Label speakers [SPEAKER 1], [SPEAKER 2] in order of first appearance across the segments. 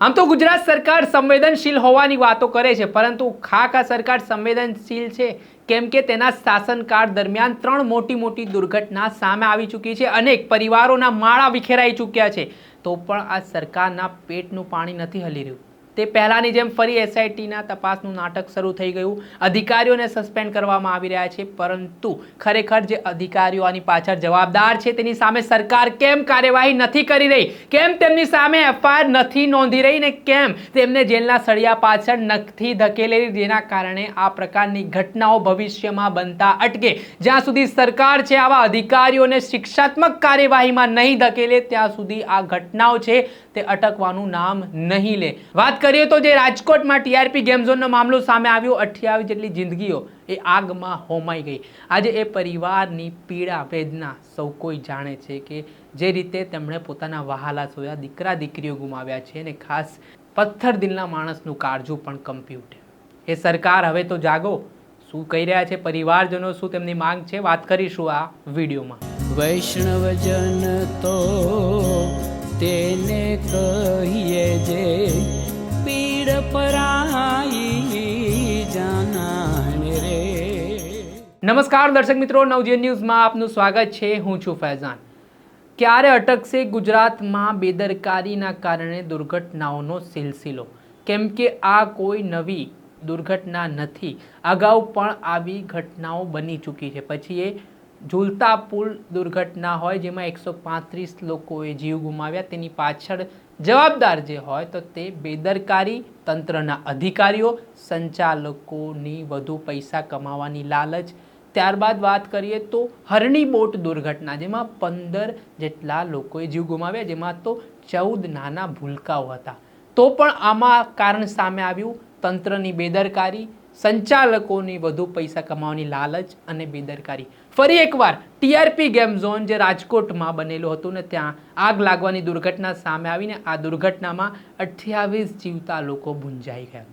[SPEAKER 1] આમ તો ગુજરાત સરકાર સંવેદનશીલ હોવાની વાતો કરે છે, પરંતુ ખાખા સરકાર સંવેદનશીલ છે કેમ કે તેના શાસનકાળ દરમિયાન ત્રણ મોટી મોટી દુર્ઘટના સામે આવી ચૂકી છે અનેક પરિવારોના માળા વિખેરાઈ ચૂક્યા છે. તો પણ આ સરકારના પેટનું પાણી નથી હલી રહ્યું. તે પહેલાની જેમ ફરી એસઆઈટીના તપાસનું નાટક શરૂ થઈ ગયું. અધિકારીઓને સસ્પેન્ડ કરવામાં આવી રહ્યા છે, પરંતુ ખરેખર જે અધિકારીઓ આની પાછળ જવાબદાર છે, તેની સામે સરકાર કેમ કાર્યવાહી નથી કરી રહી? કેમ તેમની સામે એફઆઈઆર નથી નોંધી રહી ને કેમ તેમને જેલના સળિયા પાછળ નથી ધકેલી રહી? જેના કારણે આ પ્રકારની ઘટનાઓ ભવિષ્યમાં બનતા અટકે. જ્યાં સુધી સરકાર છે, આવા અધિકારીઓને શિક્ષાત્મક કાર્યવાહીમાં નહીં ધકેલે, ત્યાં સુધી આ ઘટનાઓ છે, તે અટકવાનું નામ નહીં લે. વાત કરીએ તો જે રાજકોટમાં ટીઆરપી ગેમ ઝોનનો મામલો સામે આવ્યો, અઠ્યાવીસ જેટલી જિંદગીઓ એ આગમાં હોમાઈ ગઈ. આજે એ પરિવારની પીડા, વેદના સૌ કોઈ જાણે છે કે જે રીતે તેમણે પોતાના વહાલા સોયા દીકરા, દીકરીઓ ગુમાવ્યા છે અને ખાસ પથ્થર દિલના માણસનું કાળજું પણ કંપી એ સરકાર હવે તો જાગો. શું કહી રહ્યા છે પરિવારજનો? શું તેમની માંગ છે? વાત કરીશું આ વિડીયોમાં.
[SPEAKER 2] વૈષ્ણવજન તો તેને કહીએ જે
[SPEAKER 1] નમસ્કાર દર્શક મિત્રો, નવજીવન ન્યૂઝમાં આપનું સ્વાગત છે. હું છું ફૈઝાન. ક્યારે અટકશે ગુજરાતમાં બેદરકારીના કારણે દુર્ઘટનાઓનો સિલસિલો? કેમ કે આ કોઈ નવી દુર્ઘટના નથી. અગાઉ પણ આવી ઘટનાઓ બની ચૂકી છે. પછી એ ઝૂલતા પુલ દુર્ઘટના હોય, જેમાં એકસો પાંત્રીસ લોકોએ જીવ ગુમાવ્યા. તેની પાછળ જવાબદાર જે હોય તો તે બેદરકારી તંત્રના અધિકારીઓ, સંચાલકોની વધુ પૈસા કમાવાની લાલચ. ત્યારબાદ વાત કરીએ તો હરણી બોટ દુર્ઘટના, જેમાં પંદર જેટલા લોકોએ જીવ ગુમાવ્યા, જેમાં તો ચૌદ નાના ભૂલકાઓ હતા. તો પણ આમાં કારણ સામે આવ્યું, તંત્રની બેદરકારી સંચાલકોની વધુ પૈસા કમાવાની લાલચ અને બેદરકારી. ફરી એકવાર ટીઆરપી ગેમ ઝોન જે રાજકોટમાં બનેલું હતું ને, ત્યાં આગ લાગવાની દુર્ઘટના સામે આવીને આ દુર્ઘટનામાં અઠ્યાવીસ જીવતા લોકો ભૂંજાઈ ગયા.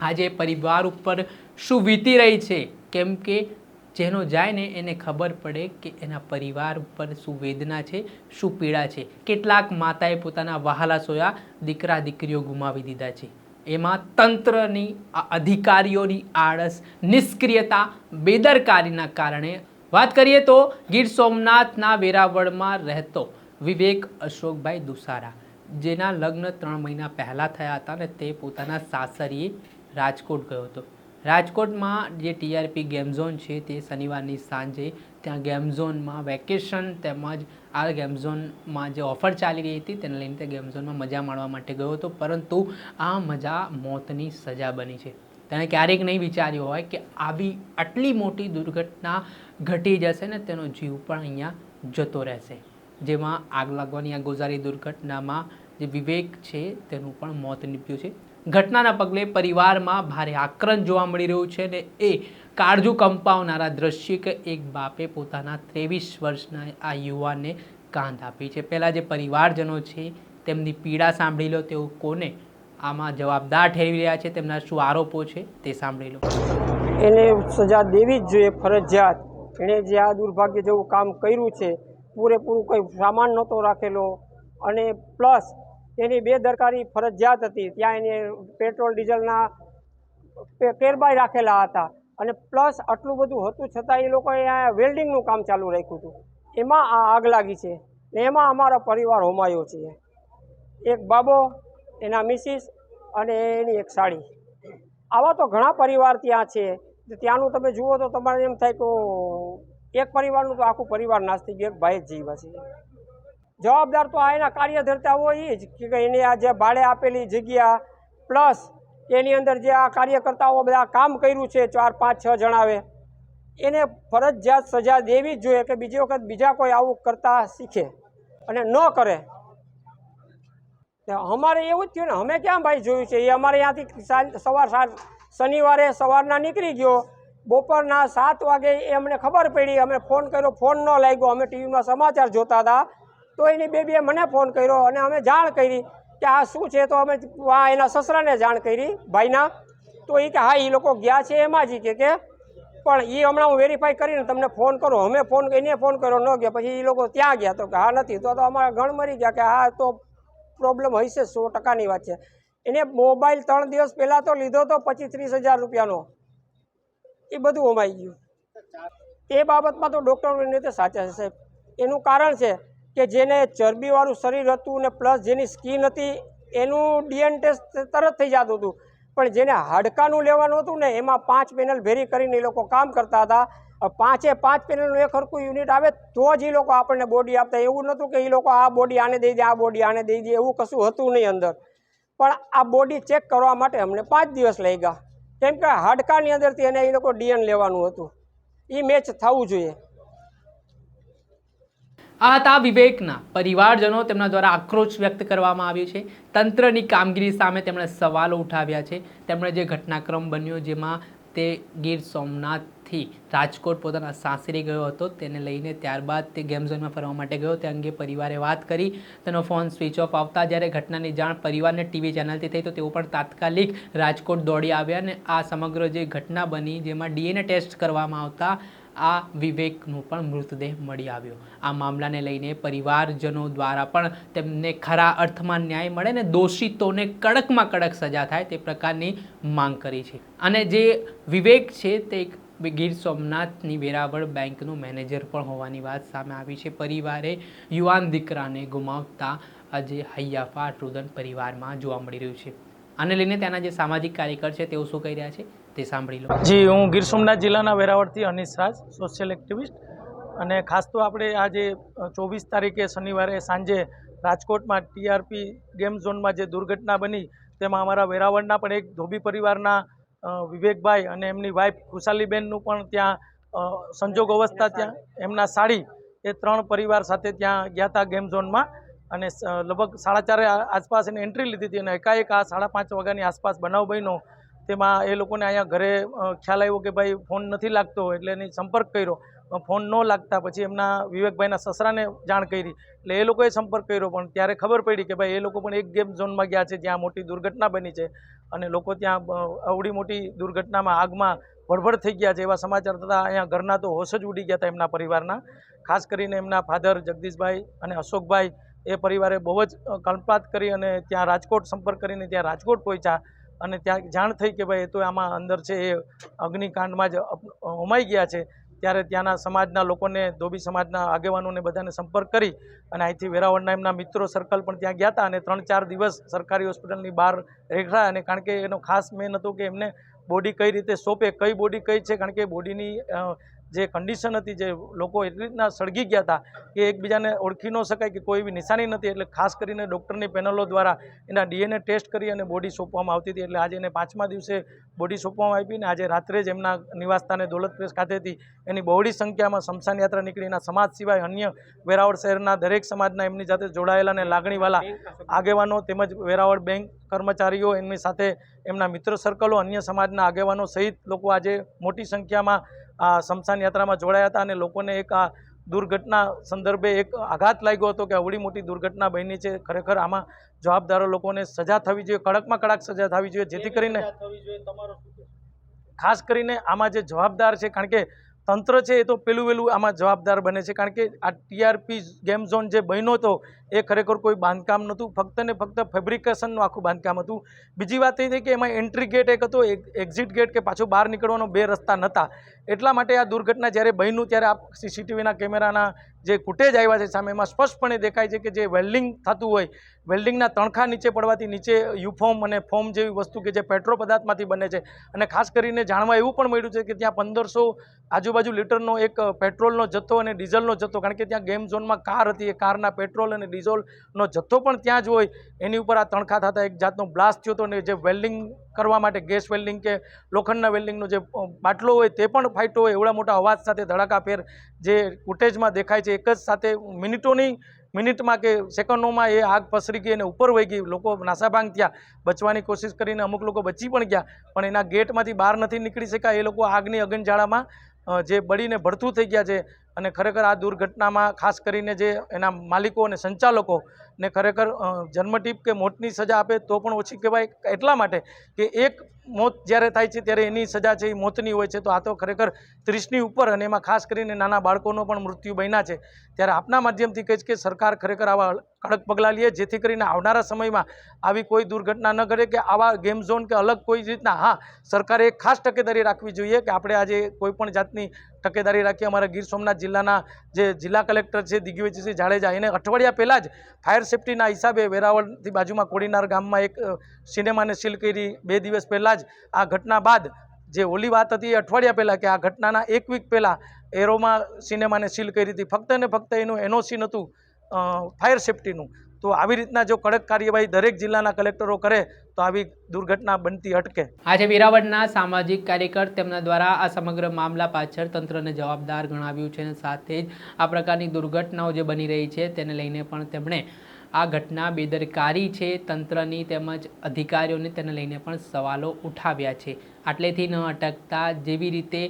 [SPEAKER 1] આજે પરિવાર ઉપર શું વીતી રહી છે? કેમ કે જેનો જાય ને, એને ખબર પડે કે એના પરિવાર ઉપર શું વેદના છે, શું પીડા છે. કેટલાક માતાએ પોતાના વહાલા સોયા દીકરા દીકરીઓ ગુમાવી દીધા છે. એમાં તંત્રની અધિકારીઓની આળસ, નિષ્ક્રિયતા, બેદરકારીના કારણે. વાત કરીએ તો ગીર સોમનાથના વેરાવળમાં રહેતો વિવેક અશોકભાઈ દુસારા, જેના લગ્ન ત્રણ મહિના પહેલાં થયા હતા ને તે પોતાના સાસરીએ રાજકોટ ગયો હતો. રાજકોટમાં જે ટીઆરપી ગેમ ઝોન છે તે શનિવારની સાંજે ત્યાં ગેમ ઝોનમાં વેકેશન તેમજ આ ગેમ ઝોનમાં જે ઓફર ચાલી રહી હતી તેને લઈને તે ગેમ ઝોનમાં મજા માણવા માટે ગયો હતો. પરંતુ આ મજા મોતની સજા બની છે. તેણે ક્યારેક નહીં વિચાર્યું હોય કે આવી આટલી મોટી દુર્ઘટના ઘટી જશે ને તેનો જીવ પણ અહીંયા જતો રહેશે. જેમાં આગ લાગવાની આ ગોઝારી દુર્ઘટનામાં જે વિવેક છે તેનું પણ મોત નીપજ્યું છે. ઘટનાના પગલે પરિવારમાં ભારે આક્રંદ જોવા મળી રહ્યું છે ને એ કાળજુ કંપાવનારા દ્રશ્ય કે એક બાપે પોતાના ત્રેવીસ વર્ષના આ યુવાનને કાંધ આપી છે. પહેલાં જે પરિવારજનો છે તેમની પીડા સાંભળી લો, તેઓ કોને આમાં જવાબદાર ઠેરવી રહ્યા છે, તેમના શું આરોપો છે તે સાંભળી લો.
[SPEAKER 3] એને સજા દેવી જ જોઈએ, ફરજિયાત. એણે જે આ દુર્ભાગ્ય જેવું કામ કર્યું છે, પૂરેપૂરું કંઈ સામાન નહોતો રાખેલો. અને પ્લસ એની બેદરકારી ફરજિયાત હતી. ત્યાં એને પેટ્રોલ, ડીઝલના પે- કેરબાઈ રાખેલા હતા. અને પ્લસ આટલું બધું હતું છતાં એ લોકોએ અહીંયા વેલ્ડિંગનું કામ ચાલુ રાખ્યું હતું. એમાં આ આગ લાગી છે ને એમાં અમારો પરિવાર હોમાયો છે. એક બાબો, એના મિસિસ અને એની એક સાડી. આવા તો ઘણા પરિવાર ત્યાં છે. ત્યાંનું તમે જુઓ તો તમારે એમ થાય તો એક પરિવારનું તો આખું પરિવાર નાશ થઈ ગયું એક ભાઈ જ જીવા છે. જવાબદાર તો આ એના કાર્યધર્તા હોય એ જ કે એને આ જે ભાડે આપેલી જગ્યા, પ્લસ એની અંદર જે આ કાર્યકર્તાઓ બધા કામ કર્યું છે ચાર, પાંચ, છ જણાવે એને ફરજિયાત સજા દેવી જ જોઈએ કે બીજી વખત બીજા કોઈ આવું કરતા શીખે અને ન કરે. અમારે એવું જ થયું ને, અમે ક્યાં ભાઈ જોયું છે? એ અમારે ત્યાંથી સવાર સાત શનિવારે સવારના નીકળી ગયો. બપોરના સાત વાગે એ અમને ખબર પડી, અમે ફોન કર્યો, ફોન ન લાગ્યો. અમે ટીવીમાં સમાચાર જોતા હતા. તો એની બેબીએ મને ફોન કર્યો અને અમે જાણ કરી કે આ શું છે? તો અમે આ એના સસરાને જાણ કરી, ભાઈના. તો એ કે હા એ લોકો ગયા છે એમાં જ કે કે, પણ એ હમણાં હું વેરીફાઈ કરીને તમને ફોન કરું. અમે ફોન એને ફોન કર્યો, ન ગયા. પછી એ લોકો ત્યાં ગયા. તો કે હા, નથી. તો અમારા ગણ મરી ગયા કે હા, તો પ્રોબ્લેમ હશે સો ટકાની વાત છે. એને મોબાઈલ ત્રણ દિવસ પહેલાં તો લીધો તો પચીસ ત્રીસ હજાર રૂપિયાનો. એ બધું અમાઈ ગયું. એ બાબતમાં તો ડૉક્ટરો સાચા છે સાહેબ. એનું કારણ છે કે જેને ચરબીવાળું શરીર હતું ને પ્લસ જેની સ્કિન હતી, એનું ડીએન ટેસ્ટ તરત થઈ જતું હતું. પણ જેને હાડકાનું લેવાનું હતું ને, એમાં પાંચ પેનલ ભેરી કરીને એ લોકો કામ કરતા હતા. પાંચે પાંચ પેનલનું એક સરખું યુનિટ આવે તો જ એ લોકો આપણને બોડી આપતા. એવું નહોતું કે એ લોકો આ બોડી આને દઈ દે, આ બોડી આને દઈ દે, એવું કશું હતું નહીં અંદર. પણ આ બોડી ચેક કરવા માટે અમને પાંચ દિવસ લઈ ગયા કેમ કે હાડકાની અંદરથી એને એ લોકો ડીએન લેવાનું હતું. એ મેચ થવું જોઈએ.
[SPEAKER 1] આ હતા વિવેકના. પરિવારજનો તેમના દ્વારા આક્રોશ વ્યક્ત કરવામાં આવ્યો છે. તંત્રની કામગીરી સામે તેમણે સવાલો ઉઠાવ્યા છે. તેમણે જે ઘટનાક્રમ બન્યો જેમાં તે ગીર સોમનાથથી રાજકોટ પોતાના સાસરે ગયો હતો, તેને લઈને ત્યારબાદ તે ગેમ ઝોનમાં ફરવા માટે ગયો. તે અંગે પરિવારે વાત કરી. તેનો ફોન સ્વિચ ઓફ આવતા જ્યારે ઘટનાની જાણ પરિવારને ટીવી ચેનલથી થઈ તો તેઓ પણ તાત્કાલિક રાજકોટ દોડી આવ્યા અને આ સમગ્ર જે ઘટના બની, જેમાં ડીએનએ ટેસ્ટ કરવામાં આવતા આ વિવેકનું પણ મૃતદેહ મળી આવ્યો. આ મામલાને લઈને પરિવારજનો દ્વારા પણ તેમને ખરા અર્થમાં ન્યાય મળે ને દોષિતોને કડકમાં કડક સજા થાય તે પ્રકારની માંગ કરી છે. અને જે વિવેક છે તે એક ગીર સોમનાથની વેરાવળ બેંકનું મેનેજર પણ હોવાની વાત સામે આવી છે. પરિવારે યુવાન દીકરાને ગુમાવતા આજે હૈયાફા રુદન પરિવારમાં જોવા મળી રહ્યું છે. આને લઈને ત્યાંના જે સામાજિક કાર્યકર છે તેઓ શું કહી રહ્યા છે? તે સાંભળી લો.
[SPEAKER 4] જી હું ગીર સોમનાથ જિલ્લાના વેરાવળથી અનિશ રાજ સોશિયલ એક્ટિવિસ્ટ અને ખાસ તો આપણે આજે ચોવીસ તારીખે શનિવારે સાંજે રાજકોટમાં ટીઆરપી ગેમ ઝોનમાં જે દુર્ઘટના બની તેમાં અમારા વેરાવળના પણ એક ધોબી પરિવારના વિવેકભાઈ અને એમની વાઈફ ખુશાલીબેનનું પણ ત્યાં સંજોગ અવસ્થા ત્યાં એમના સાડી એ ત્રણ પરિવાર સાથે ત્યાં ગયા હતા ગેમ ઝોનમાં. અને લગભગ સાડા ચારે આસપાસ એની એન્ટ્રી લીધી હતી અને એકાએક આ સાડા પાંચ વાગ્યાની આસપાસ બનાવ બન્યો. તેમાં એ લોકોને અહીંયા ઘરે ખ્યાલ આવ્યો કે ભાઈ ફોન નથી લાગતો એટલે એની સંપર્ક કર્યો. ફોન ન લાગતા પછી એમના વિવેકભાઈના સસરાને જાણ કરી. એટલે એ લોકોએ સંપર્ક કર્યો, પણ ત્યારે ખબર પડી કે ભાઈ એ લોકો પણ એક ગેમ ઝોનમાં ગયા છે જ્યાં મોટી દુર્ઘટના બની છે અને લોકો ત્યાં અવડી મોટી દુર્ઘટનામાં આગમાં ભડભડ થઈ ગયા છે એવા સમાચાર થતાં અહીંયા ઘરના તો હોશ જ ઉડી ગયા હતા એમના પરિવારના. ખાસ કરીને એમના ફાધર જગદીશભાઈ અને અશોકભાઈ એ પરિવારે બહુ જ કલ્પાત કરી અને ત્યાં રાજકોટ સંપર્ક કરીને ત્યાં રાજકોટ પહોંચ્યા. અને ત્યાં જાણ થઈ કે ભાઈ એ તો આમાં અંદર છે, એ અગ્નિકાંડમાં જ હોમાઈ ગયા છે, ત્યારે ત્યાંના સમાજના લોકોને ધોબી સમાજના આગેવાનોને બધાને સંપર્ક કરી અને અહીંથી વેરાવળના એમના મિત્રો સર્કલ પણ ત્યાં ગયા હતા અને ત્રણ ચાર દિવસ સરકારી હોસ્પિટલની બહાર રેખડા અને કારણ કે એનો ખાસ મેન હતો કે એમને બોડી કઈ રીતે સોંપે, કઈ બોડી કઈ છે, કારણ કે બોડીની જે કન્ડિશન હતી જે લોકો એટલી રીતના સળગી ગયા હતા કે એકબીજાને ઓળખી ન શકાય કે કોઈ એવી નિશાની નથી એટલે ખાસ કરીને ડૉક્ટરની પેનલો દ્વારા એના ડીએનએ ટેસ્ટ કરી અને બોડી સોંપવામાં આવતી હતી એટલે આજે એને પાંચમા દિવસે બોડી સોંપવામાં આવી ને આજે રાત્રે જ એમના નિવાસસ્થાને દોલત પ્રેસ ખાતેથી એની બહોળી સંખ્યામાં શમશાન યાત્રા નીકળી એના સમાજ સિવાય અન્ય વેરાવળ શહેરના દરેક સમાજના એમની સાથે જોડાયેલા અને લાગણીવાલા આગેવાનો તેમજ વેરાવળ બેંક કર્મચારીઓ એમની સાથે એમના મિત્ર સર્કલો અન્ય સમાજના આગેવાનો સહિત લોકો આજે મોટી સંખ્યામાં આ શમશાન યાત્રામાં જોડાયા હતા અને લોકોને એક આ દુર્ઘટના સંદર્ભે એક આઘાત લાગ્યો હતો કે આવડી મોટી દુર્ઘટના બની છે. ખરેખર આમાં જવાબદારો લોકોને સજા થવી જોઈએ કડકમાં કડક સજા થવી જોઈએ. જેથી કરીને ખાસ કરીને આમાં જે જવાબદાર છે કારણ કે તંત્ર છે એ તો પેલું વેલું આમાં જવાબદાર બને છે. કારણ કે આ ટીઆરપી ગેમ ઝોન જે બન્યો હતો એ ખરેખર કોઈ બાંધકામ નહોતું. ફક્ત ને ફક્ત ફેબ્રિકેશનનું આખું બાંધકામ હતું. બીજી વાત એ છે કે એમાં એન્ટ્રી ગેટ એક હતો એક્ઝિટ ગેટ કે પાછું બહાર નીકળવાનો બે રસ્તા નહોતા એટલા માટે આ દુર્ઘટના જ્યારે બન્યું ત્યારે આ સીસીટીવીના કેમેરાના જે ફૂટેજ આવ્યા છે સામે, એમાં સ્પષ્ટપણે દેખાય છે કે જે વેલ્ડિંગ થતું હોય વેલ્ડિંગના તણખા નીચે પડવાથી નીચે યુફોર્મ અને ફોર્મ જેવી વસ્તુ કે જે પેટ્રો પદાર્થમાંથી બને છે. અને ખાસ કરીને જાણવા એવું પણ મળ્યું છે કે ત્યાં પંદરસો આજુબાજુ લીટરનો એક પેટ્રોલનો જથ્થો અને ડીઝલનો જથ્થો, કારણ કે ત્યાં ગેમ ઝોનમાં કાર હતી, એ કારના પેટ્રોલ અને ડીઝલનો જથ્થો પણ ત્યાં જ હોય, એની ઉપર આ તણખા થતા એક જાતનો બ્લાસ્ટ થયો હતો ને જે વેલ્ડિંગ કરવા માટે ગેસ વેલ્ડિંગ કે લોખંડના વેલ્ડિંગનો જે બાટલો હોય તે પણ ફાટ્યો હોય, એવડા મોટા અવાજ સાથે ધડાકાફેર જે ફૂટેજમાં દેખાય છે, એક જ સાથે મિનિટોની, મિનિટમાં કે સેકન્ડોમાં એ આગ પસરી ગઈ અને ઉપર વહી ગઈ, લોકો નાસાભાંગ થયા, બચવાની કોશિશ કરીને અમુક લોકો બચી પણ ગયા, પણ એના ગેટમાંથી બહાર નથી નીકળી શક્યા, એ લોકો આગની અગનજાળામાં જે બળીને ભડથું થઈ ગયા છે અને ખરેખર આ દુર્ઘટનામાં ખાસ કરીને જે એના માલિકો અને સંચાલકો ને ખરેખર જન્મટીપ કે મોતની સજા આપે તો પણ ઓછી કહેવાય એટલા માટે કે એક મોત જ્યારે થાય છે ત્યારે એની સજા છે, એ મોતની હોય છે. તો આ તો ખરેખર ત્રીસની ઉપર અને એમાં ખાસ કરીને નાના બાળકોનો પણ મૃત્યુ બન્યા છે. ત્યારે આપના માધ્યમથી કહીશ કે સરકાર ખરેખર આવા કડક પગલાં લે જેથી કરીને આવનારા સમયમાં આવી કોઈ દુર્ઘટના ન ઘટે કે આવા ગેમ ઝોન કે અલગ કોઈ રીતના, હા, સરકારે એક ખાસ તકેદારી રાખવી જોઈએ કે આપણે આજે કોઈ પણ જાતની તકેદારી રાખી અમારા ગીર સોમનાથ જિલ્લાના જે જિલ્લા કલેક્ટર છે દિગ્વિજયસિંહ જાડેજા, એને અઠવાડિયા પહેલાં જ ફાયર સેફટીના હિસાબે વેરાવળથી બાજુમાં કોડીનાર ગામમાં એક સિનેમાને સીલ કરી બે દિવસ પહેલાં જ આ ઘટના બાદ જે ઓલી વાત હતી એ અઠવાડિયા પહેલાં કે આ ઘટનાના એક વીક પહેલાં એરોમાં સિનેમાને સીલ કરી હતી. ફક્ત ને ફક્ત એનું એનઓસી નહોતું ફાયર સેફટીનું. તો આવી રીતના જો કડક કાર્યવાહી દરેક જિલ્લાના કલેક્ટરો કરે, તો આવી દુર્ઘટના બનતી અટકે.
[SPEAKER 1] આજે વેરાવળના સામાજિક કાર્યકર તેમના દ્વારા આ સમગ્ર મામલા પાછળ તંત્રને જવાબદાર ગણાવ્યું છે અને સાથે જ આ પ્રકારની દુર્ઘટનાઓ જે બની રહી છે, તેને લઈને પણ તેમણે આ ઘટના બેદરકારી છે. તંત્રની તેમજ અધિકારીઓને તેને લઈને પણ સવાલો ઉઠાવ્યા છે. આટલેથી ન અટકતા જેવી રીતે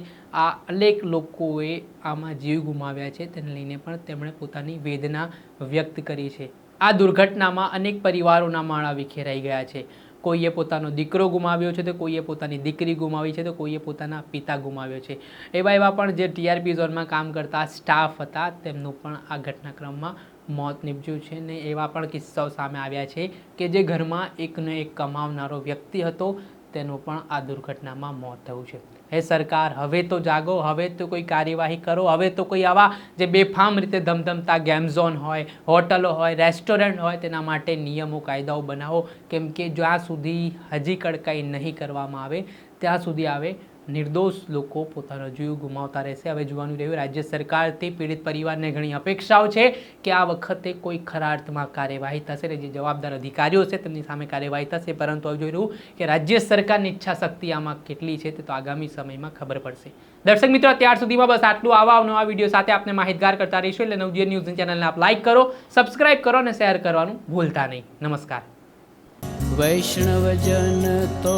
[SPEAKER 1] આ અનેક લોકોએ આમાં જીવ ગુમાવ્યા છે, તેને લઈને પણ તેમણે પોતાની વેદના વ્યક્ત કરી છે. આ દુર્ઘટનામાં અનેક પરિવારોના માળા વિખેરાઈ ગયા છે. કોઈએ પોતાનો દીકરો ગુમાવ્યો છે તો કોઈએ પોતાની દીકરી ગુમાવી છે તો કોઈએ પોતાના પિતા ગુમાવ્યો છે. એવા એવા પણ જે ટીઆરપી ઝોનમાં કામ કરતા સ્ટાફ હતા તેમનું પણ આ ઘટનાક્રમમાં મોત નીપજ્યું છે ને એવા પણ કિસ્સાઓ સામે આવ્યા છે કે જે ઘરમાં એકનો એક કમાવનારો વ્યક્તિ હતો તેનું પણ આ દુર્ઘટનામાં મોત થયું છે. હે સરકાર, હવે તો જાગો, હવે તો કોઈ કાર્યવાહી કરો, હવે તો કોઈ આવા જે બેફામ રીતે ધમધમતા ગેમ ઝોન હોય, હોટલો હોય રેસ્ટોરન્ટ હોય, તેના માટે નિયમો, કાયદાઓ બનાવો. કેમ કે જ્યાં સુધી હજી કડકાઈ નહીં કરવામાં આવે, ત્યાં સુધી આવે નિર્દોષ લોકો પોતાનો જીવ ગુમાવતા રહેશે. હવે જોવાનું રહ્યું, રાજ્ય સરકારથી પીડિત પરિવારને ઘણી અપેક્ષાઓ છે કે આ વખતે કોઈ ખરા અર્થમાં કાર્યવાહી થશે ને જે જવાબદાર અધિકારીઓ છે તેમની સામે કાર્યવાહી થશે. પરંતુ હવે જોઈ રહ્યું કે રાજ્ય સરકારની ઈચ્છા શક્તિ આમાં કેટલી છે તે તો આગામી સમયમાં ખબર પડશે. દર્શક મિત્રો, ત્યાર સુધીમાં બસ આટલું. આવા નવા વીડિયો સાથે આપને માહિતગાર કરતા રહીશું. એટલે નવજીવન ન્યૂઝની ચેનલને આપ લાઇક કરો, સબસ્ક્રાઇબ કરો અને શેર કરવાનું ભૂલતા નહીં. નમસ્કાર.
[SPEAKER 2] વૈષ્ણવજન તો